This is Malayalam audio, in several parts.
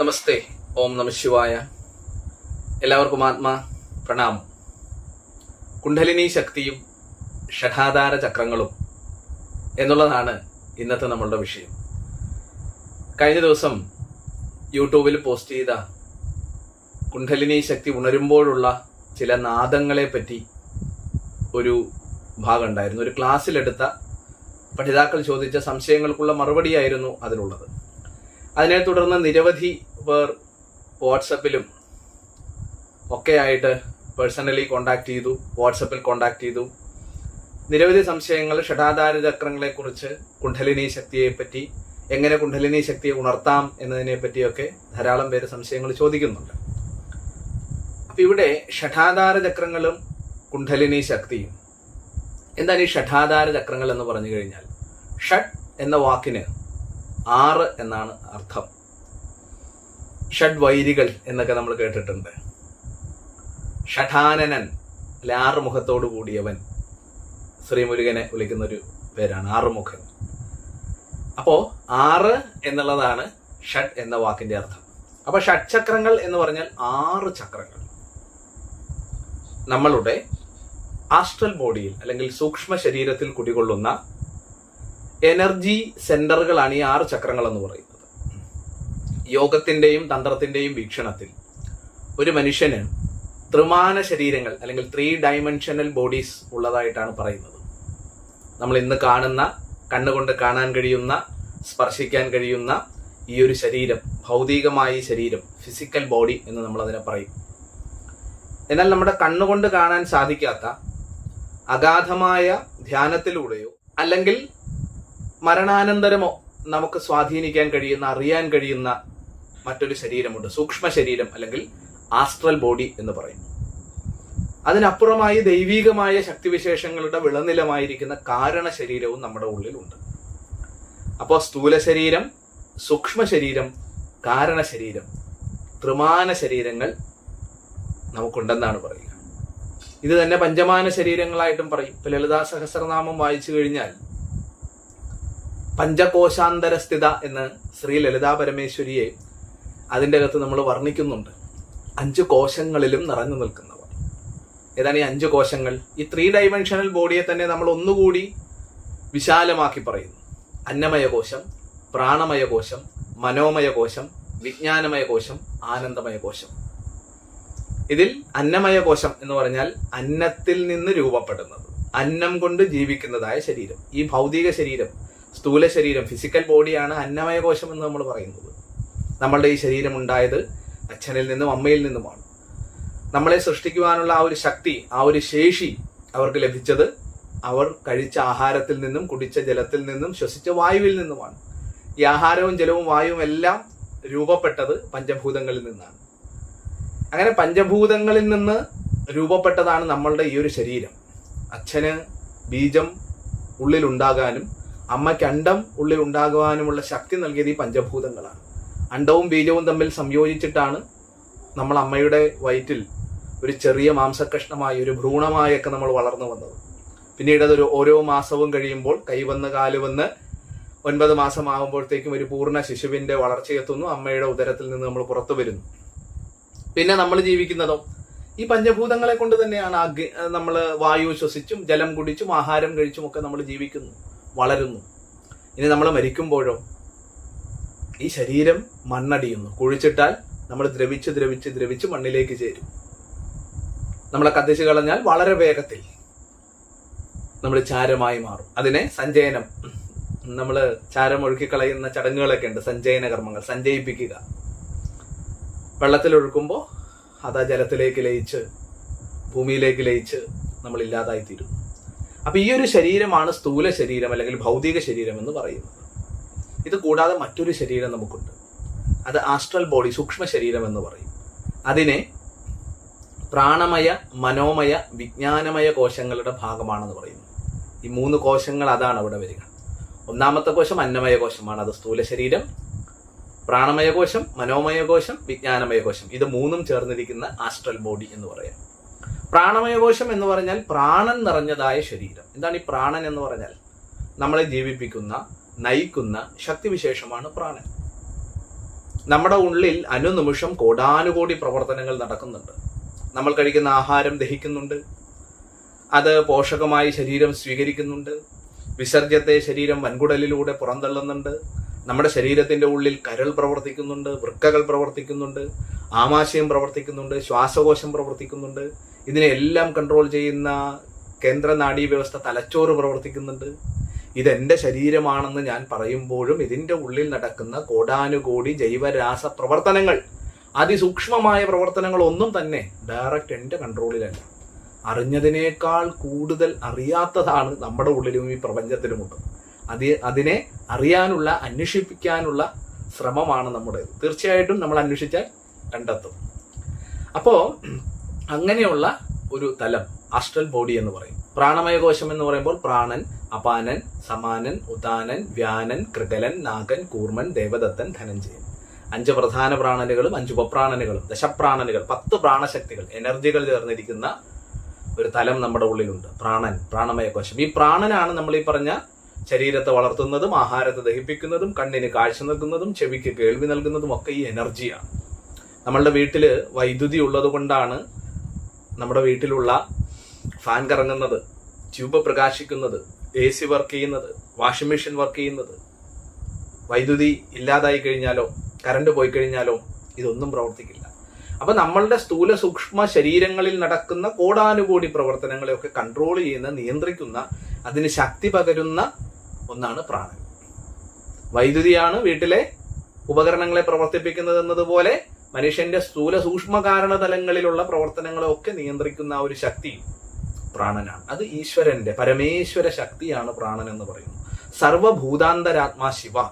നമസ്തേ. ഓം നമ ശിവായ. എല്ലാവർക്കും ആത്മാ പ്രണാമം. കുണ്ഡലിനി ശക്തിയും ഷഠാധാര ചക്രങ്ങളും എന്നുള്ളതാണ് ഇന്നത്തെ നമ്മളുടെ വിഷയം. കഴിഞ്ഞ ദിവസം യൂട്യൂബിൽ പോസ്റ്റ് ചെയ്ത കുണ്ഡലിനി ശക്തി ഉണരുമ്പോഴുള്ള ചില നാദങ്ങളെ പറ്റി ഒരു ഭാഗം ഉണ്ടായിരുന്നു. ഒരു ക്ലാസ്സിലെടുത്ത പഠിതാക്കൾ ചോദിച്ച സംശയങ്ങൾക്കുള്ള മറുപടിയായിരുന്നു അതിനുള്ളത് അതിനെ തുടർന്ന് നിരവധി പേർ വാട്സപ്പിലും ഒക്കെ ആയിട്ട് പേഴ്സണലി കോണ്ടാക്ട് ചെയ്തു വാട്സപ്പിൽ കോണ്ടാക്ട് ചെയ്തു. നിരവധി സംശയങ്ങൾ ഷഠാധാര ചക്രങ്ങളെ കുറിച്ച് കുണ്ഡലിനി ശക്തിയെ പറ്റി എങ്ങനെ കുണ്ഠലിനി ശക്തിയെ ഉണർത്താം എന്നതിനെ പറ്റിയൊക്കെ ധാരാളം പേര് സംശയങ്ങൾ ചോദിക്കുന്നുണ്ട്. അപ്പൊ ഇവിടെ ഷഠാധാര ചക്രങ്ങളും കുണ്ഠലിനി ശക്തിയും. എന്താണ് ഈ ഷഠാധാര ചക്രങ്ങൾ എന്ന് പറഞ്ഞു കഴിഞ്ഞാൽ? ഷഡ് എന്ന വാക്കിന് ആറ് എന്നാണ് അർത്ഥം. ഷഡ് വൈരികൾ എന്നൊക്കെ നമ്മൾ കേട്ടിട്ടുണ്ട്. ഷഠാനനൻ അല്ലെ ആറുമുഖത്തോടു കൂടിയവൻ. ശ്രീമുരുകനെ വിളിക്കുന്ന ഒരു പേരാണ് ആറുമുഖൻ. അപ്പോ ആറ് എന്നുള്ളതാണ് ഷഡ് എന്ന വാക്കിന്റെ അർത്ഥം. അപ്പൊ ഷഡ് ചക്രങ്ങൾ എന്ന് പറഞ്ഞാൽ ആറ് ചക്രങ്ങൾ. നമ്മളുടെ ആസ്ട്രൽ ബോഡിയിൽ അല്ലെങ്കിൽ സൂക്ഷ്മ ശരീരത്തിൽ കുടികൊള്ളുന്ന എനർജി സെന്ററുകളാണ് ഈ ആറ് ചക്രങ്ങൾ എന്ന് പറയുന്നത്. യോഗത്തിന്റെയും തന്ത്രത്തിന്റെയും വീക്ഷണത്തിൽ ഒരു മനുഷ്യന് ത്രിമാന ശരീരങ്ങൾ അല്ലെങ്കിൽ ത്രീ ഡയമെൻഷനൽ ബോഡീസ് ഉള്ളതായിട്ടാണ് പറയുന്നത്. നമ്മൾ ഇന്ന് കാണുന്ന കണ്ണുകൊണ്ട് കാണാൻ കഴിയുന്ന സ്പർശിക്കാൻ കഴിയുന്ന ഈ ഒരു ശരീരം ഭൗതികമായ ശരീരം ഫിസിക്കൽ ബോഡി എന്ന് നമ്മൾ അതിനെ പറയും. എന്നാൽ നമ്മുടെ കണ്ണുകൊണ്ട് കാണാൻ സാധിക്കാത്ത അഗാധമായ ധ്യാനത്തിലൂടെയോ അല്ലെങ്കിൽ മരണാനന്തരമോ നമുക്ക് സ്വാധീനിക്കാൻ കഴിയുന്ന അറിയാൻ കഴിയുന്ന മറ്റൊരു ശരീരമുണ്ട്. സൂക്ഷ്മ ശരീരം അല്ലെങ്കിൽ ആസ്ട്രൽ ബോഡി എന്ന് പറയും. അതിനപ്പുറമായി ദൈവീകമായ ശക്തിവിശേഷങ്ങളുടെ വിളനിലമായിരിക്കുന്ന കാരണ ശരീരവും നമ്മുടെ ഉള്ളിലുണ്ട്. അപ്പോൾ സ്ഥൂല ശരീരം സൂക്ഷ്മ ശരീരം കാരണ ശരീരം ത്രിമാന ശരീരങ്ങൾ നമുക്കുണ്ടെന്നാണ് പറയുക. ഇത് തന്നെ പഞ്ചമാന ശരീരങ്ങളായിട്ടും പറയും. ഇപ്പൊ ലളിതാ സഹസ്രനാമം വായിച്ചു കഴിഞ്ഞാൽ പഞ്ചകോശാന്തരസ്ഥിത എന്ന് ശ്രീ ലളിതാ പരമേശ്വരിയെ അതിന്റെ അകത്ത് നമ്മൾ വർണിക്കുന്നുണ്ട്. അഞ്ച് കോശങ്ങളിലും നിറഞ്ഞു നിൽക്കുന്നവർ ഏതാണ് ഈ അഞ്ച് കോശങ്ങൾ? ഈ ത്രീ ഡൈമെൻഷണൽ ബോഡിയെ തന്നെ നമ്മൾ ഒന്നുകൂടി വിശാലമാക്കി പറയുന്നു. അന്നമയ കോശം പ്രാണമയ കോശം മനോമയ കോശം വിജ്ഞാനമയ കോശം ആനന്ദമയ കോശം. ഇതിൽ അന്നമയ കോശം എന്ന് പറഞ്ഞാൽ അന്നത്തിൽ നിന്ന് രൂപപ്പെടുന്നത്. അന്നം കൊണ്ട് ജീവിക്കുന്നതായ ശരീരം. ഈ ഭൗതിക ശരീരം സ്ഥൂല ശരീരം ഫിസിക്കൽ ബോഡിയാണ് അന്നമയ കോശം എന്ന് നമ്മൾ പറയുന്നത്. നമ്മളുടെ ഈ ശരീരം ഉണ്ടായത് അച്ഛനിൽ നിന്നും അമ്മയിൽ നിന്നുമാണ്. നമ്മളെ സൃഷ്ടിക്കുവാനുള്ള ആ ഒരു ശക്തി ആ ഒരു ശേഷി അവർക്ക് ലഭിച്ചത് അവർ കഴിച്ച ആഹാരത്തിൽ നിന്നും കുടിച്ച ജലത്തിൽ നിന്നും ശ്വസിച്ച വായുവിൽ നിന്നുമാണ്. ഈ ആഹാരവും ജലവും വായുവും എല്ലാം രൂപപ്പെട്ടത് പഞ്ചഭൂതങ്ങളിൽ നിന്നാണ്. അങ്ങനെ പഞ്ചഭൂതങ്ങളിൽ നിന്ന് രൂപപ്പെട്ടതാണ് നമ്മളുടെ ഈ ഒരു ശരീരം. അച്ഛന് ബീജം ഉള്ളിലുണ്ടാകാനും അമ്മയ്ക്ക് അണ്ടം ഉള്ളിൽ ഉണ്ടാകുവാനുമുള്ള ശക്തി നൽകിയത് ഈ പഞ്ചഭൂതങ്ങളാണ്. അണ്ടവും ബീജവും തമ്മിൽ സംയോജിച്ചിട്ടാണ് നമ്മൾ അമ്മയുടെ വയറ്റിൽ ഒരു ചെറിയ മാംസകഷ്ണമായി ഒരു ഭ്രൂണമായൊക്കെ നമ്മൾ വളർന്നു വന്നത്. പിന്നീട് അതൊരു ഓരോ മാസവും കഴിയുമ്പോൾ കൈവന്ന് കാലുവന്ന് ഒൻപത് മാസം ആകുമ്പോഴത്തേക്കും ഒരു പൂർണ ശിശുവിന്റെ വളർച്ചയെത്തുന്നു അമ്മയുടെ ഉദരത്തിൽ നിന്ന് നമ്മൾ പുറത്തു വരുന്നു. പിന്നെ നമ്മൾ ജീവിക്കുന്നതോ ഈ പഞ്ചഭൂതങ്ങളെ കൊണ്ട് തന്നെയാണ് അഗ്നി നമ്മൾ വായു ശ്വസിച്ചും ജലം കുടിച്ചും ആഹാരം കഴിച്ചും ഒക്കെ നമ്മൾ ജീവിക്കുന്നു വളരുന്നു. ഇനി നമ്മൾ മരിക്കുമ്പോഴോ ഈ ശരീരം മണ്ണടിയുന്നു. കുഴിച്ചിട്ടാൽ നമ്മൾ ദ്രവിച്ച് ദ്രവിച്ച് ദ്രവിച്ച് മണ്ണിലേക്ക് ചേരും. നമ്മളെ കത്തിച്ചു കളഞ്ഞാൽ വളരെ വേഗത്തിൽ നമ്മൾ ചാരമായി മാറും. അതിനെ സഞ്ചയനം. നമ്മൾ ചാരമൊഴുക്കി കളയുന്ന ചടങ്ങുകളൊക്കെ ഉണ്ട്. സഞ്ചയന കർമ്മങ്ങൾ സഞ്ചയിപ്പിക്കുക. വെള്ളത്തിൽ ഒഴുക്കുമ്പോൾ അത് ആ ജലത്തിലേക്ക് ലയിച്ച് ഭൂമിയിലേക്ക് ലയിച്ച് നമ്മൾ ഇല്ലാതായി തീരും അപ്പൊ ഈ ഒരു ശരീരമാണ് സ്ഥൂല ശരീരം അല്ലെങ്കിൽ ഭൗതിക ശരീരം എന്ന് പറയുന്നത്. ഇത് കൂടാതെ മറ്റൊരു ശരീരം നമുക്കുണ്ട്. അത് ആസ്ട്രൽ ബോഡി സൂക്ഷ്മ ശരീരം എന്ന് പറയും. അതിനെ പ്രാണമയ മനോമയ വിജ്ഞാനമയ കോശങ്ങളുടെ ഭാഗമാണെന്ന് പറയുന്നു. ഈ മൂന്ന് കോശങ്ങൾ അതാണ് അവിടെ വരിക. ഒന്നാമത്തെ കോശം അന്നമയ കോശമാണ്. അത് സ്ഥൂല ശരീരം പ്രാണമയ കോശം മനോമയ കോശം വിജ്ഞാനമയ കോശം. ഇത് മൂന്നും ചേർന്നിരിക്കുന്ന ആസ്ട്രൽ ബോഡി എന്ന് പറയാം. പ്രാണമയ കോശം എന്ന് പറഞ്ഞാൽ പ്രാണൻ നിറഞ്ഞതായ ശരീരം. എന്താണ് ഈ പ്രാണൻ എന്ന് പറഞ്ഞാൽ? നമ്മളെ ജീവിപ്പിക്കുന്ന നയിക്കുന്ന ശക്തിവിശേഷമാണ് പ്രാണൻ. നമ്മുടെ ഉള്ളിൽ അനുനിമിഷം കോടാനുകോടി പ്രവർത്തനങ്ങൾ നടക്കുന്നുണ്ട്. നമ്മൾ കഴിക്കുന്ന ആഹാരം ദഹിക്കുന്നുണ്ട്. അത് പോഷകമായി ശരീരം സ്വീകരിക്കുന്നുണ്ട്. വിസർജ്യത്തെ ശരീരം വൻകുടലിലൂടെ പുറന്തള്ളുന്നുണ്ട്. നമ്മുടെ ശരീരത്തിന്റെ ഉള്ളിൽ കരൾ പ്രവർത്തിക്കുന്നുണ്ട് വൃക്കകൾ പ്രവർത്തിക്കുന്നുണ്ട് ആമാശയം പ്രവർത്തിക്കുന്നുണ്ട് ശ്വാസകോശം പ്രവർത്തിക്കുന്നുണ്ട്. ഇതിനെ എല്ലാം കൺട്രോൾ ചെയ്യുന്ന കേന്ദ്ര നാഡീ വ്യവസ്ഥ തലച്ചോറ് പ്രവർത്തിക്കുന്നുണ്ട്. ഇതെന്റെ ശരീരമാണെന്ന് ഞാൻ പറയുമ്പോഴും ഇതിന്റെ ഉള്ളിൽ നടക്കുന്ന കോടാനുകോടി ജൈവരാസ പ്രവർത്തനങ്ങൾ അതിസൂക്ഷ്മമായ പ്രവർത്തനങ്ങൾ ഒന്നും തന്നെ ഡയറക്റ്റ് എന്റെ കൺട്രോളിലല്ല അറിഞ്ഞതിനേക്കാൾ കൂടുതൽ അറിയാത്തതാണ് നമ്മുടെ ഉള്ളിലും ഈ പ്രപഞ്ചത്തിലുമുണ്ട് അത് അതിനെ അറിയാനുള്ള അന്വേഷിപ്പിക്കാനുള്ള ശ്രമമാണ് നമ്മുടെ തീർച്ചയായിട്ടും നമ്മൾ അന്വേഷിച്ചാൽ കണ്ടെത്തും. അപ്പോ അങ്ങനെയുള്ള ഒരു തലം ആസ്ട്രൽ ബോഡി എന്ന് പറയും. പ്രാണമയ കോശം എന്ന് പറയുമ്പോൾ പ്രാണൻ അപാനൻ സമാനൻ ഉദാനൻ വ്യാനൻ കൃകലൻ നാഗൻ കൂർമൻ ദേവദത്തൻ ധനഞ്ജയൻ. അഞ്ച് പ്രധാന പ്രാണനുകളും അഞ്ച് ഉപപ്രാണനുകളും ദശപ്രാണനുകൾ പത്ത് പ്രാണശക്തികൾ എനർജികൾ ചേർന്നിരിക്കുന്ന ഒരു തലം നമ്മുടെ ഉള്ളിലുണ്ട്. പ്രാണൻ പ്രാണമയകോശം. ഈ പ്രാണനാണ് നമ്മൾ ഈ പറഞ്ഞ ശരീരത്തെ വളർത്തുന്നതും ആഹാരത്തെ ദഹിപ്പിക്കുന്നതും കണ്ണിന് കാഴ്ച നൽകുന്നതും ചെവിക്ക് കേൾവി നൽകുന്നതും ഒക്കെ ഈ എനർജിയാണ്. നമ്മളുടെ വീട്ടിൽ വൈദ്യുതി ഉള്ളത് കൊണ്ടാണ് നമ്മുടെ വീട്ടിലുള്ള ഫാൻ കറങ്ങുന്നത് ട്യൂബ് പ്രകാശിക്കുന്നത് എ സി വർക്ക് ചെയ്യുന്നത് വാഷിംഗ് മെഷീൻ വർക്ക് ചെയ്യുന്നത്. വൈദ്യുതി ഇല്ലാതായി കഴിഞ്ഞാലോ കറണ്ട് പോയി കഴിഞ്ഞാലോ ഇതൊന്നും പ്രവർത്തിക്കില്ല. അപ്പൊ നമ്മളുടെ സ്ഥൂല സൂക്ഷ്മ ശരീരങ്ങളിൽ നടക്കുന്ന കോടാനുകോടി പ്രവർത്തനങ്ങളെയൊക്കെ കൺട്രോൾ ചെയ്യുന്ന നിയന്ത്രിക്കുന്ന അതിന് ശക്തി പകരുന്ന ഒന്നാണ് പ്രാണൻ. വൈദ്യുതിയാണ് വീട്ടിലെ ഉപകരണങ്ങളെ പ്രവർത്തിപ്പിക്കുന്നത് എന്നതുപോലെ മനുഷ്യന്റെ സ്ഥൂല സൂക്ഷ്മ കാരണതലങ്ങളിലുള്ള പ്രവർത്തനങ്ങളെ പ്രവർത്തനങ്ങളെയൊക്കെ നിയന്ത്രിക്കുന്ന ഒരു ശക്തി പ്രാണനാണ്. അത് ഈശ്വരന്റെ പരമേശ്വര ശക്തിയാണ് പ്രാണൻ എന്ന് പറയുന്നു. സർവഭൂതാന്തരാത്മാ ശിവ.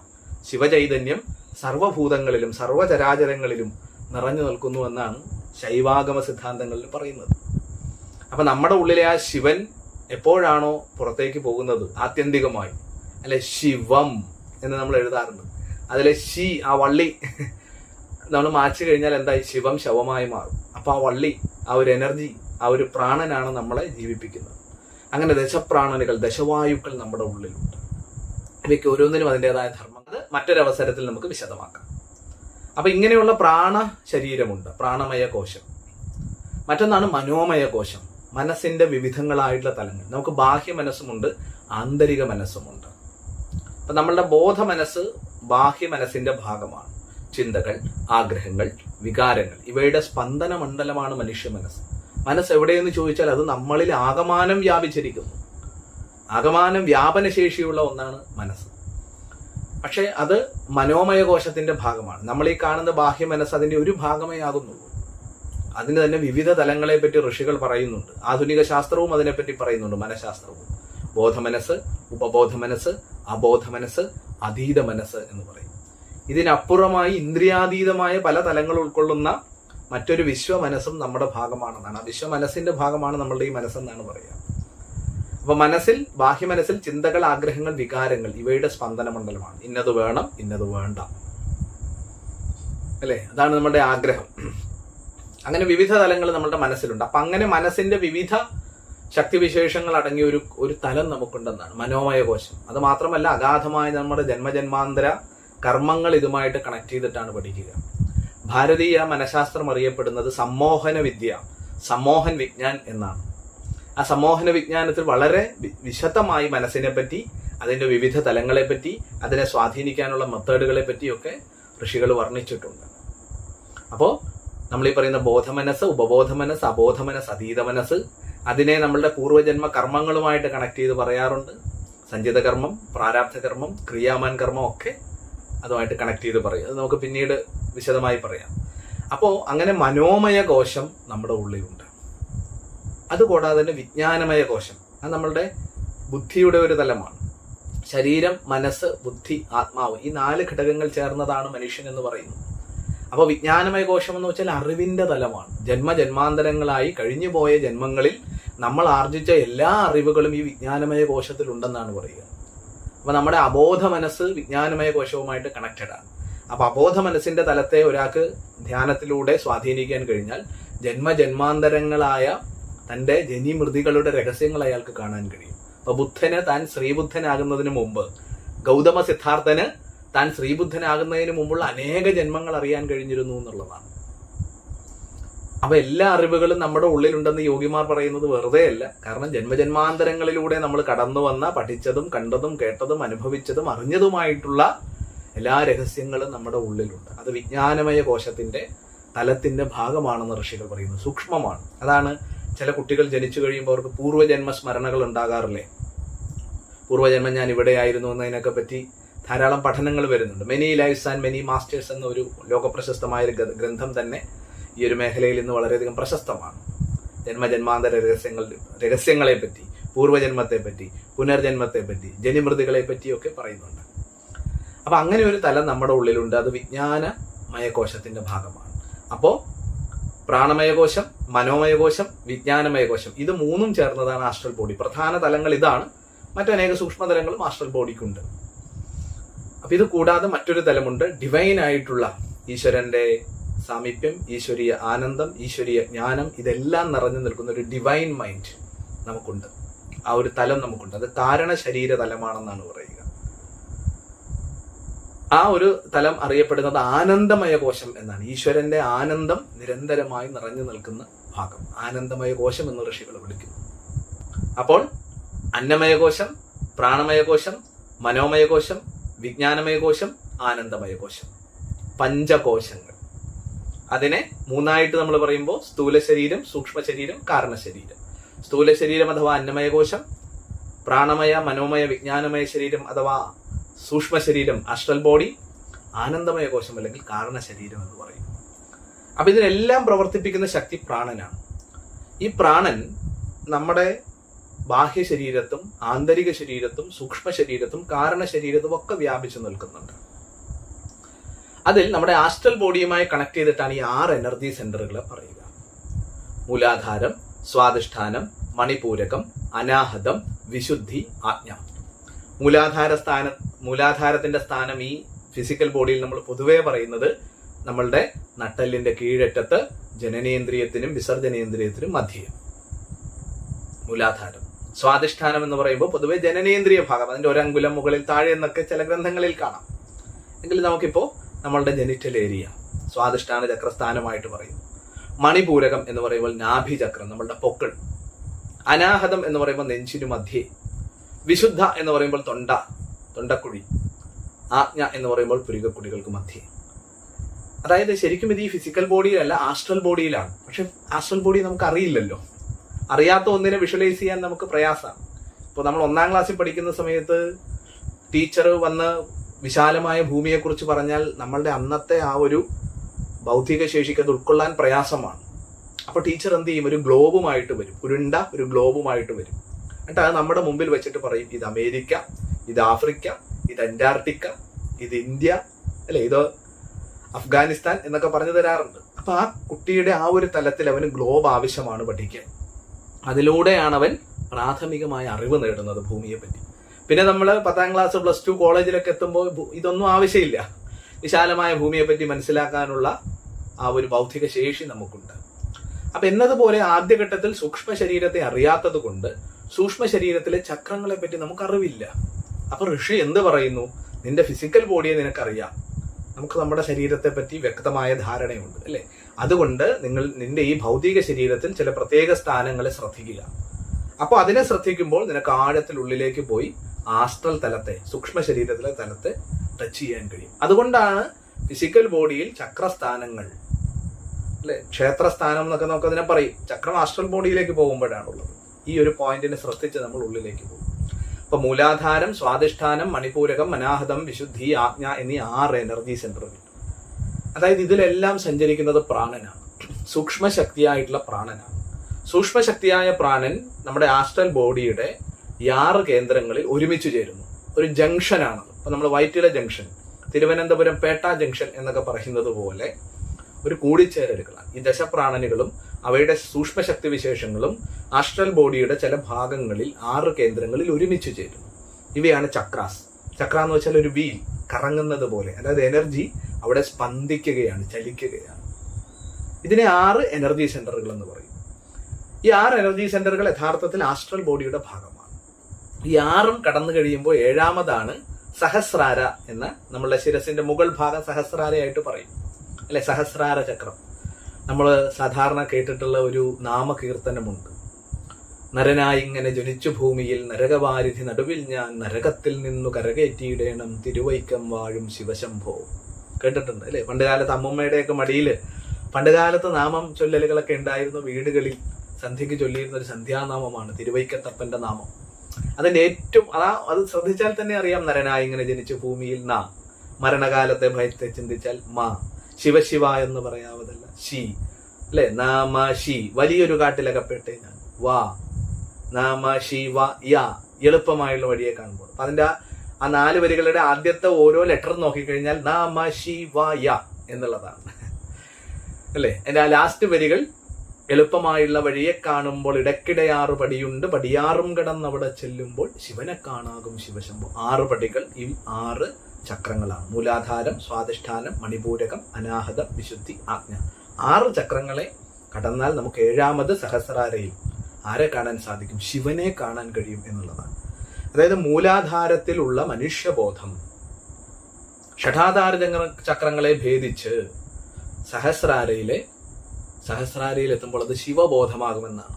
ശിവചൈതന്യം സർവഭൂതങ്ങളിലും സർവചരാചരങ്ങളിലും നിറഞ്ഞു നിൽക്കുന്നു എന്നാണ് ശൈവാഗമ സിദ്ധാന്തങ്ങളിൽ പറയുന്നത്. അപ്പൊ നമ്മുടെ ഉള്ളിലെ ആ ശിവൻ എപ്പോഴാണോ പുറത്തേക്ക് പോകുന്നത്? ആത്യന്തികമായി. അല്ലെ ശിവം എന്ന് നമ്മൾ എഴുതാറുണ്ട്. അതിലെ ശി ആ വള്ളി നമ്മൾ മാറ്റി കഴിഞ്ഞാൽ എന്തായി? ശിവം ശവമായി മാറും. അപ്പൊ ആ വള്ളി ആ ഒരു എനർജി ആ ഒരു പ്രാണനാണ് നമ്മളെ ജീവിപ്പിക്കുന്നത്. അങ്ങനെ ദശപ്രാണനുകൾ ദശവായുക്കൾ നമ്മുടെ ഉള്ളിലുണ്ട്. ഇവയ്ക്ക് ഓരോന്നിനും അതിന്റെതായ ധർമ്മം. അത് മറ്റൊരവസരത്തിൽ നമുക്ക് വിശദമാക്കാം. അപ്പൊ ഇങ്ങനെയുള്ള പ്രാണ ശരീരമുണ്ട് പ്രാണമയ കോശം. മറ്റൊന്നാണ് മനോമയ കോശം. മനസ്സിന്റെ വിവിധങ്ങളായിട്ടുള്ള തലങ്ങൾ. നമുക്ക് ബാഹ്യ മനസ്സുമുണ്ട് ആന്തരിക മനസ്സുമുണ്ട്. അപ്പൊ നമ്മളുടെ ബോധ മനസ്സ് ബാഹ്യ മനസ്സിന്റെ ഭാഗമാണ്. ചിന്തകൾ ആഗ്രഹങ്ങൾ വികാരങ്ങൾ. ഇവയുടെ സ്പന്ദന മണ്ഡലമാണ് മനുഷ്യ മനസ്സ്. മനസ്സ് എവിടെയെന്ന് ചോദിച്ചാൽ അത് നമ്മളിൽ ആകമാനം വ്യാപിച്ചിരിക്കുന്നു. ആകമാനം വ്യാപനശേഷിയുള്ള ഒന്നാണ് മനസ്സ്. പക്ഷേ അത് മനോമയ കോശത്തിന്റെ ഭാഗമാണ്. നമ്മൾ ഈ കാണുന്ന ബാഹ്യ മനസ്സ് അതിന്റെ ഒരു ഭാഗമേ ആകുന്നുള്ളൂ. അതിന് തന്നെ വിവിധ തലങ്ങളെ പറ്റി ഋഷികൾ പറയുന്നുണ്ട്. ആധുനിക ശാസ്ത്രവും അതിനെപ്പറ്റി പറയുന്നുണ്ട്. മനഃശാസ്ത്രവും. ബോധമനസ്സ് ഉപബോധ മനസ്സ് അബോധ മനസ്സ് അതീത മനസ്സ് എന്ന് പറയും. ഇതിനപ്പുറമായി ഇന്ദ്രിയാതീതമായ പല തലങ്ങൾ ഉൾക്കൊള്ളുന്ന മറ്റൊരു വിശ്വ മനസ്സും നമ്മുടെ ഭാഗമാണെന്നാണ്. ആ വിശ്വ മനസ്സിന്റെ ഭാഗമാണ് നമ്മളുടെ ഈ മനസ്സെന്നാണ് പറയുക. അപ്പൊ മനസ്സിൽ ബാഹ്യ മനസ്സിൽ ചിന്തകൾ ആഗ്രഹങ്ങൾ വികാരങ്ങൾ ഇവയുടെ സ്പന്ദന മണ്ഡലമാണ് ഇന്നത് വേണം ഇന്നത് വേണ്ട. അല്ലേ? അതാണ് നമ്മുടെ ആഗ്രഹം. അങ്ങനെ വിവിധ തലങ്ങൾ നമ്മുടെ മനസ്സിലുണ്ട്. അപ്പൊ അങ്ങനെ മനസ്സിന്റെ വിവിധ ശക്തിവിശേഷങ്ങൾ അടങ്ങിയ ഒരു ഒരു തലം നമുക്കുണ്ടെന്നാണ്. മനോമയ കോശം അത് മാത്രമല്ല അഗാധമായ നമ്മുടെ ജന്മജന്മാന്തര കർമ്മങ്ങൾ ഇതുമായിട്ട് കണക്ട് ചെയ്തിട്ടാണ് പഠിക്കുക. ഭാരതീയ മനഃശാസ്ത്രം അറിയപ്പെടുന്നത് സമ്മോഹന വിദ്യ സമ്മോഹൻ വിജ്ഞാൻ എന്നാണ്. ആ സമ്മോഹന വിജ്ഞാനത്തിൽ വളരെ വിശദമായി മനസ്സിനെ പറ്റി അതിന്റെ വിവിധ തലങ്ങളെ പറ്റി അതിനെ സ്വാധീനിക്കാനുള്ള മെത്തേഡുകളെ പറ്റിയൊക്കെ ഋഷികൾ വർണിച്ചിട്ടുണ്ട്. അപ്പോൾ നമ്മൾ ഈ പറയുന്ന ബോധമനസ് ഉപബോധ മനസ്സ് അബോധ മനസ്സ് അതീത മനസ്സ് അതിനെ നമ്മളുടെ പൂർവജന്മ കർമ്മങ്ങളുമായിട്ട് കണക്ട് ചെയ്ത് പറയാറുണ്ട്. സഞ്ചിത കർമ്മം പ്രാരാബ്ധ കർമ്മം ക്രിയാമാൻ കർമ്മം ഒക്കെ അതുമായിട്ട് കണക്ട് ചെയ്ത് പറയും. അത് നമുക്ക് പിന്നീട് വിശദമായി പറയാം. അപ്പോൾ അങ്ങനെ മനോമയ കോശം നമ്മുടെ ഉള്ളിലുണ്ട്. അതുകൂടാതെ തന്നെ വിജ്ഞാനമയ കോശം. അത് നമ്മളുടെ ബുദ്ധിയുടെ ഒരു തലമാണ്. ശരീരം മനസ്സ് ബുദ്ധി ആത്മാവ് ഈ നാല് ഘടകങ്ങൾ ചേർന്നതാണ് മനുഷ്യൻ എന്ന് പറയുന്നത് അപ്പോൾ വിജ്ഞാനമയ കോശം എന്ന് വെച്ചാൽ അറിവിന്റെ തലമാണ്. ജന്മ ജന്മജന്മാന്തരങ്ങളായി കഴിഞ്ഞുപോയ ജന്മങ്ങളിൽ നമ്മൾ ആർജിച്ച എല്ലാ അറിവുകളും ഈ വിജ്ഞാനമയ കോശത്തിൽ ഉണ്ടെന്നാണ് പറയുക. അപ്പൊ നമ്മുടെ അബോധ മനസ്സ് വിജ്ഞാനമയ കോശവുമായിട്ട് കണക്റ്റഡ് ആണ്. അപ്പൊ അബോധ മനസ്സിന്റെ തലത്തെ ഒരാൾക്ക് ധ്യാനത്തിലൂടെ സ്വാധീനിക്കാൻ കഴിഞ്ഞാൽ ജന്മജന്മാന്തരങ്ങളായ തന്റെ ജനിമൃതികളുടെ രഹസ്യങ്ങൾ അയാൾക്ക് കാണാൻ കഴിയും. അപ്പൊ ബുദ്ധന് താൻ ശ്രീബുദ്ധനാകുന്നതിന് മുമ്പ് ഗൗതമ സിദ്ധാർത്ഥന് താൻ ശ്രീബുദ്ധനാകുന്നതിന് മുമ്പുള്ള അനേക ജന്മങ്ങൾ അറിയാൻ കഴിഞ്ഞിരുന്നു എന്നുള്ളതാണ്. അപ്പൊ എല്ലാ അറിവുകളും നമ്മുടെ ഉള്ളിലുണ്ടെന്ന് യോഗിമാർ പറയുന്നത് വെറുതെ അല്ല. കാരണം ജന്മജന്മാന്തരങ്ങളിലൂടെ നമ്മൾ കടന്നു വന്ന പഠിച്ചതും കണ്ടതും കേട്ടതും അനുഭവിച്ചതും അറിഞ്ഞതുമായിട്ടുള്ള എല്ലാ രഹസ്യങ്ങളും നമ്മുടെ ഉള്ളിലുണ്ട്. അത് വിജ്ഞാനമയ കോശത്തിന്റെ തലത്തിന്റെ ഭാഗമാണെന്ന് ഋഷികൾ പറയുന്നു. സൂക്ഷ്മമാണ്. അതാണ് ചില കുട്ടികൾ ജനിച്ചു കഴിയുമ്പോൾ അവർക്ക് പൂർവജന്മ സ്മരണകൾ ഉണ്ടാകാറില്ലേ? പൂർവജന്മം ഞാൻ ഇവിടെയായിരുന്നു എന്നതിനൊക്കെ പറ്റി ധാരാളം പഠനങ്ങൾ വരുന്നുണ്ട്. Many lives and many masters എന്ന ഒരു ലോകപ്രശസ്തമായ ഒരു ഗ്രന്ഥം തന്നെ ഈ ഒരു മേഖലയിൽ ഇന്ന് വളരെയധികം പ്രശസ്തമാണ്. ജന്മജന്മാന്തര രഹസ്യങ്ങൾ രഹസ്യങ്ങളെ പറ്റി പൂർവജന്മത്തെ പറ്റി പുനർജന്മത്തെ പറ്റി ജനിമൃതികളെ പറ്റിയൊക്കെ പറയുന്നുണ്ട്. അപ്പൊ അങ്ങനെ ഒരു തലം നമ്മുടെ ഉള്ളിലുണ്ട്. അത് വിജ്ഞാനമയകോശത്തിന്റെ ഭാഗമാണ്. അപ്പോ പ്രാണമയകോശം മനോമയകോശം വിജ്ഞാനമയകോശം ഇത് മൂന്നും ചേർന്നതാണ് ആസ്ട്രൽ ബോഡി. പ്രധാന തലങ്ങൾ ഇതാണ്. മറ്റനേക സൂക്ഷ്മ തലങ്ങളും ആസ്ട്രൽ ബോഡിക്കുണ്ട്. അപ്പൊ ഇത് കൂടാതെ മറ്റൊരു തലമുണ്ട്. ഡിവൈൻ ആയിട്ടുള്ള ഈശ്വരന്റെ സാമീപ്യം ഈശ്വരീയ ആനന്ദം ഈശ്വരീയ ജ്ഞാനം ഇതെല്ലാം നിറഞ്ഞു നിൽക്കുന്ന ഒരു ഡിവൈൻ മൈൻഡ് നമുക്കുണ്ട്. ആ ഒരു തലം നമുക്കുണ്ട്. അത് കാരണ ശരീര തലമാണെന്നാണ് പറയുക. ആ ഒരു തലം അറിയപ്പെടുന്നത് ആനന്ദമയ കോശം എന്നാണ്. ഈശ്വരന്റെ ആനന്ദം നിരന്തരമായി നിറഞ്ഞു നിൽക്കുന്ന ഭാഗം. ആനന്ദമയ കോശം എന്ന് ഋഷികൾ വിളിക്കുന്നു. അപ്പോൾ അന്നമയ കോശം പ്രാണമയ കോശം മനോമയ കോശം വിജ്ഞാനമയ കോശം ആനന്ദമയ കോശം. പഞ്ചകോശങ്ങൾ. അതിനെ മൂന്നായിട്ട് നമ്മൾ പറയുമ്പോൾ സ്ഥൂല ശരീരം സൂക്ഷ്മ ശരീരം കാരണ ശരീരം. സ്ഥൂല ശരീരം അഥവാ അന്നമയ കോശം പ്രാണമയ മനോമയ വിജ്ഞാനമയ ശരീരം അഥവാ സൂക്ഷ്മ ശരീരം അസ്ട്രൽ ബോഡി ആനന്ദമയ കോശം അല്ലെങ്കിൽ കാരണശരീരം എന്ന് പറയും. അപ്പൊ ഇതിനെല്ലാം പ്രവർത്തിപ്പിക്കുന്ന ശക്തി പ്രാണനാണ്. ഈ പ്രാണൻ നമ്മുടെ ബാഹ്യ ശരീരത്തും ആന്തരിക ശരീരത്തും സൂക്ഷ്മ ശരീരത്തും കാരണ ശരീരത്തും ഒക്കെ വ്യാപിച്ചു നിൽക്കുന്നുണ്ട്. അതിൽ നമ്മുടെ ആസ്ട്രൽ ബോഡിയുമായി കണക്ട് ചെയ്തിട്ടാണ് ഈ ആറ് എനർജി സെന്ററുകൾ പറയുക. മൂലാധാരം സ്വാധിഷ്ഠാനം മണിപൂരകം അനാഹതം വിശുദ്ധി ആജ്ഞ. മൂലാധാര സ്ഥാനം മൂലാധാരത്തിന്റെ സ്ഥാനം ഈ ഫിസിക്കൽ ബോഡിയിൽ നമ്മൾ പൊതുവേ പറയുന്നത് നമ്മളുടെ നട്ടലിന്റെ കീഴറ്റത്ത് ജനനേന്ദ്രിയത്തിനും വിസർജനേന്ദ്രിയത്തിനും മധ്യം. മൂലാധാരം. സ്വാധിഷ്ഠാനം എന്ന് പറയുമ്പോൾ പൊതുവെ ജനനേന്ദ്രിയ ഭാഗം അതിന്റെ ഒരങ്കുലം മുകളിൽ താഴെ എന്നൊക്കെ ചില ഗ്രന്ഥങ്ങളിൽ കാണാം. എങ്കിൽ നമുക്കിപ്പോ നമ്മളുടെ ജെനിറ്റൽ ഏരിയ സ്വാധിഷ്ഠാന ചക്രസ്ഥാനമായിട്ട് പറയും. മണിപൂരകം എന്ന് പറയുമ്പോൾ നാഭി ചക്രം നമ്മളുടെ പൊക്കൾ. അനാഹതം എന്ന് പറയുമ്പോൾ നെഞ്ചിനു മധ്യേ. വിശുദ്ധ എന്ന് പറയുമ്പോൾ തൊണ്ട തൊണ്ടക്കുഴി. ആജ്ഞ എന്ന് പറയുമ്പോൾ പുരികക്കുടികൾക്ക് മധ്യേ. അതായത് ശരിക്കും ഇത് ഈ ഫിസിക്കൽ ബോഡിയിലല്ല ആസ്ട്രൽ ബോഡിയിലാണ് പക്ഷെ ആസ്ട്രൽ ബോഡി നമുക്ക് അറിയില്ലല്ലോ അറിയാത്ത ഒന്നിനെ വിഷ്വലൈസ് ചെയ്യാൻ നമുക്ക് പ്രയാസമാണ് ഇപ്പോൾ നമ്മൾ ഒന്നാം ക്ലാസ്സിൽ പഠിക്കുന്ന സമയത്ത് ടീച്ചർ വന്ന് വിശാലമായ ഭൂമിയെക്കുറിച്ച് പറഞ്ഞാൽ നമ്മളുടെ അന്നത്തെ ആ ഒരു ഭൗതിക ശേഷിക്ക് അത് ഉൾക്കൊള്ളാൻ പ്രയാസമാണ്. അപ്പോൾ ടീച്ചർ എന്ത് ചെയ്യും? ഒരു ഗ്ലോബുമായിട്ട് വരും. ഉരുണ്ട ഒരു ഗ്ലോബുമായിട്ട് വരും. എന്നിട്ട് അത് നമ്മുടെ മുമ്പിൽ വെച്ചിട്ട് പറയും ഇത് അമേരിക്ക ഇത് ആഫ്രിക്ക ഇത് അന്റാർട്ടിക്ക ഇത് ഇന്ത്യ അല്ലെ? ഇത് അഫ്ഗാനിസ്ഥാൻ എന്നൊക്കെ പറഞ്ഞു തരാറുണ്ട്. അപ്പൊ ആ കുട്ടിയുടെ ആ ഒരു തലത്തിൽ അവന് ഗ്ലോബ് ആവശ്യമാണ് പഠിക്കാൻ. അതിലൂടെയാണ് അവൻ പ്രാഥമികമായ അറിവ് നേടുന്നത് ഭൂമിയെ പറ്റി പിന്നെ നമ്മൾ പത്താം ക്ലാസ് പ്ലസ് ടു കോളേജിലൊക്കെ എത്തുമ്പോൾ ഇതൊന്നും ആവശ്യമില്ല. വിശാലമായ ഭൂമിയെ പറ്റി മനസ്സിലാക്കാനുള്ള ആ ഒരു ബൗദ്ധിക ശേഷി നമുക്കുണ്ട്. അപ്പൊ എന്നതുപോലെ ആദ്യഘട്ടത്തിൽ സൂക്ഷ്മ ശരീരത്തെ അറിയാത്തത് കൊണ്ട് സൂക്ഷ്മ ശരീരത്തിലെ ചക്രങ്ങളെ പറ്റി നമുക്ക് അറിവില്ല അപ്പൊ ഋഷി എന്ത് പറയുന്നു? നിന്റെ ഫിസിക്കൽ ബോഡിയെ നിനക്കറിയാം. നമുക്ക് നമ്മുടെ ശരീരത്തെ പറ്റി വ്യക്തമായ ധാരണയുണ്ട് അല്ലെ? അതുകൊണ്ട് നിങ്ങൾ നിന്റെ ഈ ഭൗതിക ശരീരത്തിൽ ചില പ്രത്യേക സ്ഥാനങ്ങളെ ശ്രദ്ധിക്കുക. അപ്പോൾ അതിനെ ശ്രദ്ധിക്കുമ്പോൾ നിനക്ക് ആഴത്തിൽ ഉള്ളിലേക്ക് പോയി ആസ്ട്രൽ തലത്തെ സൂക്ഷ്മ ശരീരത്തിലെ തലത്തെ ടച്ച് ചെയ്യാൻ കഴിയും. അതുകൊണ്ടാണ് ഫിസിക്കൽ ബോഡിയിൽ ചക്രസ്ഥാനങ്ങൾ അല്ലെ? ക്ഷേത്രസ്ഥാനം എന്നൊക്കെ നമുക്ക് അതിനെ പറയും. ചക്രം ആസ്ട്രൽ ബോഡിയിലേക്ക് പോകുമ്പോഴാണുള്ളത്. ഈ ഒരു പോയിന്റിനെ ശ്രദ്ധിച്ച് നമ്മൾ ഉള്ളിലേക്ക് പോകും. അപ്പൊ മൂലാധാരം സ്വാധിഷ്ഠാനം മണിപൂരകം മനാഹതം വിശുദ്ധി ആജ്ഞ എന്നീ ആറ് എനർജി സെന്ററുകൾ അതായത് ഇതിലെല്ലാം സഞ്ചരിക്കുന്നത് പ്രാണനാണ്. സൂക്ഷ്മ ശക്തിയായിട്ടുള്ള പ്രാണനാണ്. സൂക്ഷ്മ ശക്തിയായ പ്രാണൻ നമ്മുടെ ആസ്ട്രൽ ബോഡിയുടെ ഈ ആറ് കേന്ദ്രങ്ങളിൽ ഒരുമിച്ച് ചേരുന്നു. ഒരു ജംഗ്ഷനാണ്. അപ്പൊ നമ്മൾ വൈറ്റില ജംഗ്ഷൻ തിരുവനന്തപുരം പേട്ട ജംഗ്ഷൻ എന്നൊക്കെ പറയുന്നത് പോലെ ഒരു കൂടിച്ചേരലുകളാണ്. ഈ ദശപ്രാണനുകളും അവയുടെ സൂക്ഷ്മശക്തി വിശേഷങ്ങളും ആസ്ട്രൽ ബോഡിയുടെ ചില ഭാഗങ്ങളിൽ ആറ് കേന്ദ്രങ്ങളിൽ ഒരുമിച്ച് ചേരുന്നു. ഇവയാണ് ചക്രാസ്. ചക്ര എന്ന് വെച്ചാൽ ഒരു വീൽ കറങ്ങുന്നത് പോലെ. അതായത് എനർജി അവിടെ സ്പന്ദിക്കുകയാണ് ചലിക്കുകയാണ്. ഇതിനെ ആറ് എനർജി സെന്ററുകൾ എന്ന് പറയും. ഈ ആറ് എനർജി സെന്ററുകൾ യഥാർത്ഥത്തിൽ ആസ്ട്രൽ ബോഡിയുടെ ഭാഗമാണ്. ഈ ആറും കടന്നു കഴിയുമ്പോൾ ഏഴാമതാണ് സഹസ്രാര എന്ന് നമ്മളുടെ ശിരസിന്റെ മുകൾ ഭാഗം സഹസ്രാരയായിട്ട് പറയും. അല്ലെ? സഹസ്രാര ചക്രം. നമ്മൾ സാധാരണ കേട്ടിട്ടുള്ള ഒരു നാമകീർത്തനമുണ്ട്. നരനായി ഇങ്ങനെ ജനിച്ചു ഭൂമിയിൽ നരകവാരിധി നടുവിൽ ഞാൻ നരകത്തിൽ നിന്നു കരകയറ്റിയിടേണം. തിരുവൈക്കം വാഴും ശിവശംഭോ. കേട്ടിട്ടുണ്ട് അല്ലെ? പണ്ടുകാലത്ത് അമ്മമ്മയുടെയൊക്കെ മടിയിൽ പണ്ടുകാലത്ത് നാമം ചൊല്ലലുകളൊക്കെ ഉണ്ടായിരുന്നു. വീടുകളിൽ സന്ധ്യയ്ക്ക് ചൊല്ലിയിരുന്ന ഒരു സന്ധ്യാനാമമാണ് തിരുവൈക്കത്തപ്പന്റെ നാമം. അതിന്റെ ഏറ്റവും അതാ അത് ശ്രദ്ധിച്ചാൽ തന്നെ അറിയാം നരനായി ഇങ്ങനെ ജനിച്ചു ഭൂമിയിൽ നാ. മരണകാലത്തെ ഭയത്തെ ചിന്തിച്ചാൽ മാ. ശിവശിവ എന്ന് പറയാവതല്ല ശി. അല്ലെ? നാമ ശി. വലിയൊരു കാട്ടിലകപ്പെട്ടേ ഞാൻ. വാ. നാമ ശി വ യാ. എളുപ്പമായുള്ള വഴിയെ കാണുമ്പോൾ. അതിന്റെ ആ- നാല് വരികളുടെ ആദ്യത്തെ ഓരോ ലെറ്റർ നോക്കിക്കഴിഞ്ഞാൽ നാമ ശിവ യ എന്നുള്ളതാണ്. അല്ലെ? അതിന്റെ ആ ലാസ്റ്റ് വരികൾ എളുപ്പമായുള്ള വഴിയെ കാണുമ്പോൾ ഇടയ്ക്കിടെ ആറ് പടിയുണ്ട്. പടിയാറും കിടന്നവിടെ ചെല്ലുമ്പോൾ ശിവനെ കാണാകും ശിവശംഭു. ആറ് പടികൾ ഈ ആറ് ചക്രങ്ങളാണ്. മൂലാധാരം സ്വാധിഷ്ഠാനം മണിപൂരകം അനാഹതം വിശുദ്ധി ആജ്ഞ. ആറ് ചക്രങ്ങളെ കടന്നാൽ നമുക്ക് ഏഴാമത് സഹസ്രാരയിൽ ആരെ കാണാൻ സാധിക്കും? ശിവനെ കാണാൻ കഴിയും എന്നുള്ളതാണ്. അതായത് മൂലാധാരത്തിലുള്ള മനുഷ്യബോധം. ഷഠാധാര ചക്ര- ചക്രങ്ങളെ ഭേദിച്ച് സഹസ്രാരയിലെ സഹസ്രാരയിൽ എത്തുമ്പോൾ അത് ശിവബോധമാകുമെന്നാണ്.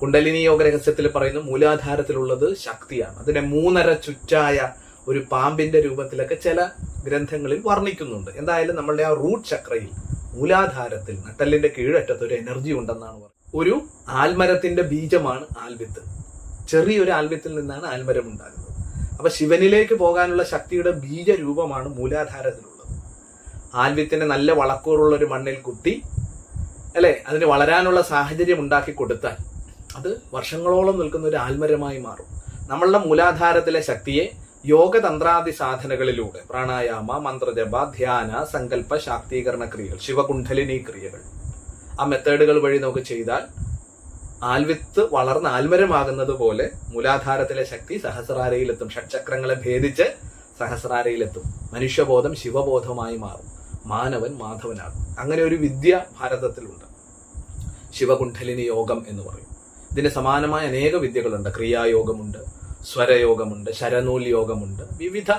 കുണ്ടലിനി യോഗ രഹസ്യത്തിൽ പറയുന്ന മൂലാധാരത്തിലുള്ളത് ശക്തിയാണ്. അതിനെ മൂന്നര ചുറ്റായ ഒരു പാമ്പിന്റെ രൂപത്തിലൊക്കെ ചില ഗ്രന്ഥങ്ങളിൽ വർണിക്കുന്നുണ്ട്. എന്തായാലും നമ്മളുടെ ആ റൂട്ട് ചക്രയിൽ മൂലാധാരത്തിൽ നട്ടലിന്റെ കീഴറ്റത്ത് ഒരു എനർജി ഉണ്ടെന്നാണ് പറയുന്നത്. ഒരു ആൽമരത്തിന്റെ ബീജമാണ് ആൽവിത്ത്. ചെറിയൊരു ആൽവിത്തിൽ നിന്നാണ് ആൽമരം ഉണ്ടാകുന്നത്. അപ്പൊ ശിവനിലേക്ക് പോകാനുള്ള ശക്തിയുടെ ബീജരൂപമാണ് മൂലാധാരത്തിലുള്ളത്. ആൽവിത്തിനെ നല്ല വളക്കൂറുള്ള ഒരു മണ്ണിൽ കുത്തി അല്ലെ? അതിന് വളരാനുള്ള സാഹചര്യം ഉണ്ടാക്കി കൊടുത്താൽ അത് വർഷങ്ങളോളം നിൽക്കുന്ന ഒരു ആൽമരമായി മാറും. നമ്മളുടെ മൂലാധാരത്തിലെ ശക്തിയെ യോഗതന്ത്രാദി സാധനകളിലൂടെ പ്രാണായാമ മന്ത്രജപ ധ്യാന സങ്കല്പ ശാക്തീകരണ ക്രിയകൾ ശിവകുണ്ഠലിനി ക്രിയകൾ ആ മെത്തേഡുകൾ വഴി നമുക്ക് ചെയ്താൽ ആൽവിത്ത് വളർന്ന് ആൽമരമാകുന്നത് പോലെ മൂലാധാരത്തിലെ ശക്തി സഹസ്രാരയിലെത്തും. ഷഡ്ചക്രങ്ങളെ ഭേദിച്ച് സഹസ്രാരയിലെത്തും. മനുഷ്യബോധം ശിവബോധമായി മാറും. മാനവൻ മാധവനാകും അങ്ങനെ ഒരു വിദ്യ ഭാരതത്തിലുണ്ട്. ശിവകുണ്ഠലിനി യോഗം എന്ന് പറയും. ഇതിന് സമാനമായ അനേക വിദ്യകളുണ്ട്. ക്രിയായോഗമുണ്ട് സ്വരയോഗമുണ്ട് ശരനൂൽ യോഗമുണ്ട് വിവിധ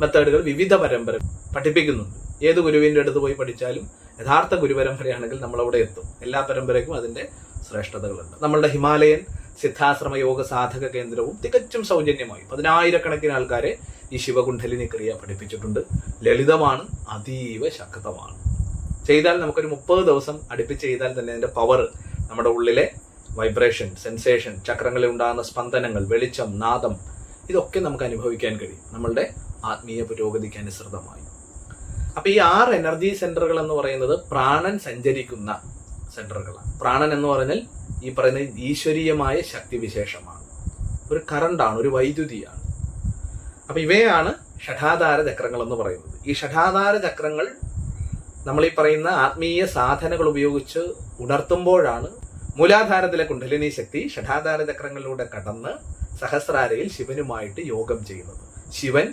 മെത്തേഡുകൾ വിവിധ പരമ്പര പഠിപ്പിക്കുന്നുണ്ട്. ഏത് ഗുരുവിന്റെ അടുത്ത് പോയി പഠിച്ചാലും യഥാർത്ഥ ഗുരുപരമ്പരയാണെങ്കിൽ നമ്മളവിടെ എത്തും. എല്ലാ പരമ്പരയ്ക്കും അതിന്റെ ശ്രേഷ്ഠതകളുണ്ട്. നമ്മളുടെ ഹിമാലയൻ സിദ്ധാശ്രമ യോഗ സാധക കേന്ദ്രവും തികച്ചും സൗജന്യമായി. പതിനായിരക്കണക്കിന് ആൾക്കാരെ ഈ ശിവകുണ്ഠലിനി ക്രിയ പഠിപ്പിച്ചിട്ടുണ്ട്. ലളിതമാണ് അതീവ ശക്തമാണ്. ചെയ്താൽ നമുക്കൊരു മുപ്പത് ദിവസം അടുപ്പിച്ച് ചെയ്താൽ തന്നെ അതിന്റെ പവർ നമ്മുടെ ഉള്ളിലെ വൈബ്രേഷൻ സെൻസേഷൻ ചക്രങ്ങളിൽ ഉണ്ടാകുന്ന സ്പന്ദനങ്ങൾ വെളിച്ചം നാദം ഇതൊക്കെ നമുക്ക് അനുഭവിക്കാൻ കഴിയും. നമ്മളുടെ ആത്മീയ പുരോഗതിക്ക് അനുസൃതമായി. അപ്പൊ ഈ ആറ് എനർജി സെന്ററുകൾ എന്ന് പറയുന്നത് പ്രാണൻ സഞ്ചരിക്കുന്ന സെന്ററുകളാണ് പ്രാണൻ എന്ന് പറഞ്ഞാൽ ഈ പറയുന്ന ഈശ്വരീയമായ ശക്തിവിശേഷമാണ് ഒരു കറണ്ടാണ് ഒരു വൈദ്യുതിയാണ്. അപ്പൊ ഇവയാണ് ഷഠാധാര ചക്രങ്ങൾ എന്ന് പറയുന്നത്. ഈ ഷഠാധാര ചക്രങ്ങൾ നമ്മൾ ഈ പറയുന്ന ആത്മീയ സാധനകൾ ഉപയോഗിച്ച് ഉണർത്തുമ്പോഴാണ് മൂലാധാരത്തിലെ കുണ്ഡലിനി ശക്തി ഷഠാധാര ചക്രങ്ങളിലൂടെ കടന്ന് സഹസ്രാരയിൽ ശിവനുമായിട്ട് യോഗം ചെയ്യുന്നത്. ശിവൻ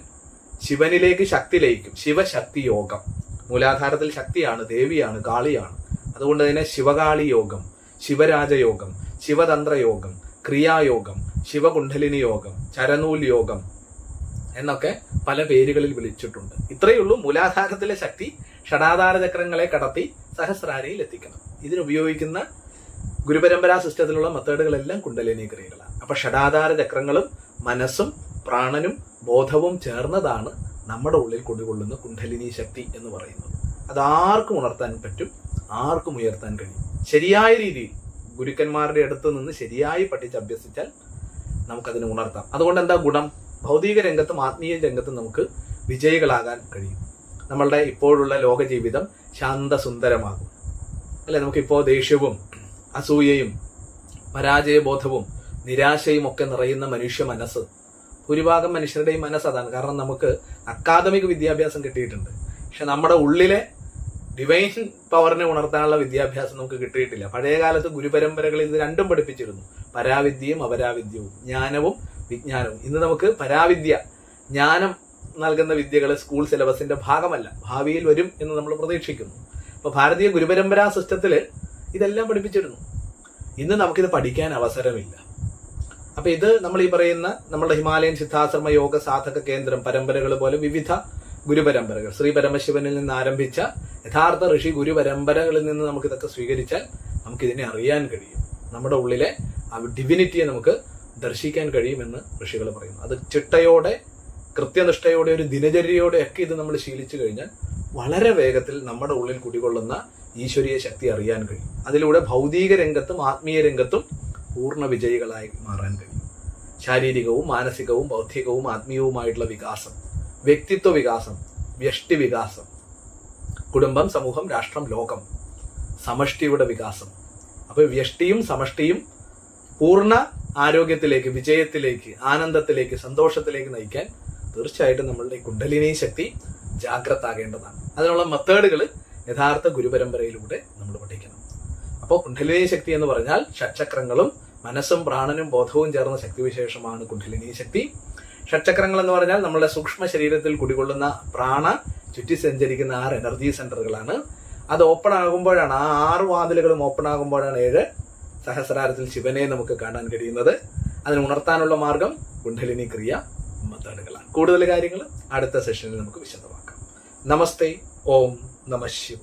ശിവനിലേക്ക് ശക്തി ലയിക്കും. ശിവശക്തി യോഗം. മൂലാധാരത്തിൽ ശക്തിയാണ് ദേവിയാണ് കാളിയാണ്. അതുകൊണ്ട് തന്നെ ശിവകാളി യോഗം ശിവരാജയോഗം ശിവതന്ത്ര യോഗം ക്രിയായോഗം ശിവകുണ്ഡലിനി യോഗം ചരനൂൽ യോഗം എന്നൊക്കെ പല പേരുകളിൽ വിളിച്ചിട്ടുണ്ട്. ഇത്രയേ ഉള്ളൂ. മൂലാധാരത്തിലെ ശക്തി ഷടാധാര ചക്രങ്ങളെ കടത്തി സഹസ്രാരയിൽ എത്തിക്കണം. ഇതിനുപയോഗിക്കുന്ന ഗുരുപരമ്പരാ സിസ്റ്റത്തിലുള്ള മെത്തേഡുകളെല്ലാം കുണ്ടലിനി ക്രിയകളാണ് അപ്പൊ ഷടാധാര ചക്രങ്ങളും മനസ്സും പ്രാണനും ബോധവും ചേർന്നതാണ് നമ്മുടെ ഉള്ളിൽ കൊണ്ടുകൊള്ളുന്ന കുണ്ടലിനി ശക്തി എന്ന് പറയുന്നത്. അത് ആർക്കും ഉണർത്താൻ പറ്റും ആർക്കും ഉയർത്താൻ കഴിയും. ശരിയായ രീതിയിൽ ഗുരുക്കന്മാരുടെ അടുത്ത് നിന്ന് ശരിയായി പഠിച്ച് അഭ്യസിച്ചാൽ നമുക്കതിനെ ഉണർത്താം. അതുകൊണ്ട് എന്താ ഗുണം? ഭൗതിക രംഗത്തും ആത്മീയ രംഗത്തും നമുക്ക് വിജയികളാകാൻ കഴിയും. നമ്മളുടെ ഇപ്പോഴുള്ള ലോകജീവിതം ശാന്തസുന്ദരമാകും. അല്ലെ? നമുക്കിപ്പോൾ ദേഷ്യവും അസൂയയും പരാജയബോധവും നിരാശയും ഒക്കെ നിറയുന്ന മനുഷ്യ മനസ്സ്. ഭൂരിഭാഗം മനുഷ്യരുടെയും മനസ്സ് അതാണ്. കാരണം നമുക്ക് അക്കാദമിക് വിദ്യാഭ്യാസം കിട്ടിയിട്ടുണ്ട്. പക്ഷെ നമ്മുടെ ഉള്ളിലെ ഡിവൈൻ പവറിനെ ഉണർത്താനുള്ള വിദ്യാഭ്യാസം നമുക്ക് കിട്ടിയിട്ടില്ല. പഴയ കാലത്ത് ഗുരുപരമ്പരകളിൽ ഇത് രണ്ടും പഠിപ്പിച്ചിരുന്നു. പരാവിദ്യയും അപരാവിദ്യവും ജ്ഞാനവും വിജ്ഞാനവും ഇന്ന് നമുക്ക് പരാവിദ്യ ജ്ഞാനം നൽകുന്ന വിദ്യകൾ സ്കൂൾ സിലബസിന്റെ ഭാഗമല്ല. ഭാവിയിൽ വരും എന്ന് നമ്മൾ പ്രതീക്ഷിക്കുന്നു. അപ്പോൾ ഭാരതീയ ഗുരുപരമ്പരാ സിസ്റ്റത്തിൽ ഇതെല്ലാം പഠിപ്പിച്ചിരുന്നു. ഇന്ന് നമുക്കിത് പഠിക്കാൻ അവസരമില്ല. അപ്പോൾ ഇത് നമ്മൾ ഈ പറയുന്ന നമ്മുടെ ഹിമാലയൻ സിദ്ധാശ്രമ യോഗ സാധക കേന്ദ്രം പരമ്പരകൾ പോലെ വിവിധ ഗുരുപരമ്പരകൾ. ശ്രീ പരമശിവനിൽ നിന്ന് ആരംഭിച്ച യഥാർത്ഥ ഋഷി ഗുരുപരമ്പരകളിൽ നിന്ന് നമുക്കിതൊക്കെ സ്വീകരിച്ചാൽ നമുക്കിതിനെ അറിയാൻ കഴിയും. നമ്മുടെ ഉള്ളിലെ ആ ഡിവിനിറ്റിയെ നമുക്ക് ദർശിക്കാൻ കഴിയുമെന്ന് ഋഷികൾ പറയുന്നു. അത് ചിട്ടയോടെ കൃത്യനിഷ്ഠയോടെ ഒരു ദിനചര്യയോടെ ഒക്കെ ഇത് നമ്മൾ ശീലിച്ചു കഴിഞ്ഞാൽ വളരെ വേഗത്തിൽ നമ്മുടെ ഉള്ളിൽ കുടികൊള്ളുന്ന ഈശ്വരീയ ശക്തി അറിയാൻ കഴിയും. അതിലൂടെ ഭൗതിക രംഗത്തും ആത്മീയ രംഗത്തും പൂർണ വിജയികളായി മാറാൻ കഴിയും. ശാരീരികവും മാനസികവും ബൗദ്ധികവും ആത്മീയവുമായിട്ടുള്ള വികാസം വ്യക്തിത്വ വികാസം വ്യഷ്ടി വികാസം കുടുംബം സമൂഹം രാഷ്ട്രം ലോകം സമഷ്ടിയുടെ വികാസം. അപ്പോൾ വ്യഷ്ടിയും സമഷ്ടിയും പൂർണ ആരോഗ്യത്തിലേക്ക് വിജയത്തിലേക്ക് ആനന്ദത്തിലേക്ക് സന്തോഷത്തിലേക്ക് നയിക്കാൻ തീർച്ചയായിട്ടും നമ്മളുടെ കുണ്ടലിനി ശക്തി ജാഗ്രത ആകേണ്ടതാണ് അതിനുള്ള മെത്തേഡുകൾ യഥാർത്ഥ ഗുരുപരമ്പരയിലൂടെ നമ്മൾ പഠിക്കണം. അപ്പോൾ കുണ്ടലിനി ശക്തി എന്ന് പറഞ്ഞാൽ ഷഡ്ചക്രങ്ങളും മനസ്സും പ്രാണനും ബോധവും ചേർന്ന ശക്തിവിശേഷമാണ് കുണ്ടലിനി ശക്തി. ഷഡ്ചക്രങ്ങൾ എന്ന് പറഞ്ഞാൽ നമ്മുടെ സൂക്ഷ്മ ശരീരത്തിൽ കുടികൊള്ളുന്ന പ്രാണ ചുറ്റി സഞ്ചരിക്കുന്ന ആറ് എനർജി സെന്ററുകളാണ് അത് ഓപ്പൺ ആകുമ്പോഴാണ് ആ ആറ് വാതിലുകളും ഓപ്പൺ ആകുമ്പോഴാണ് ഏഴ് സഹസ്രാരത്തിൽ ശിവനെ നമുക്ക് കാണാൻ കഴിയുന്നത്. അതിന് ഉണർത്താനുള്ള മാർഗം കുണ്ഡലിനി ക്രിയ മെത്തേഡുകളാണ് കൂടുതൽ കാര്യങ്ങൾ അടുത്ത സെഷനിൽ നമുക്ക് വിശദമാക്കാം. നമസ്തേ. ഓം നമ ശിവ.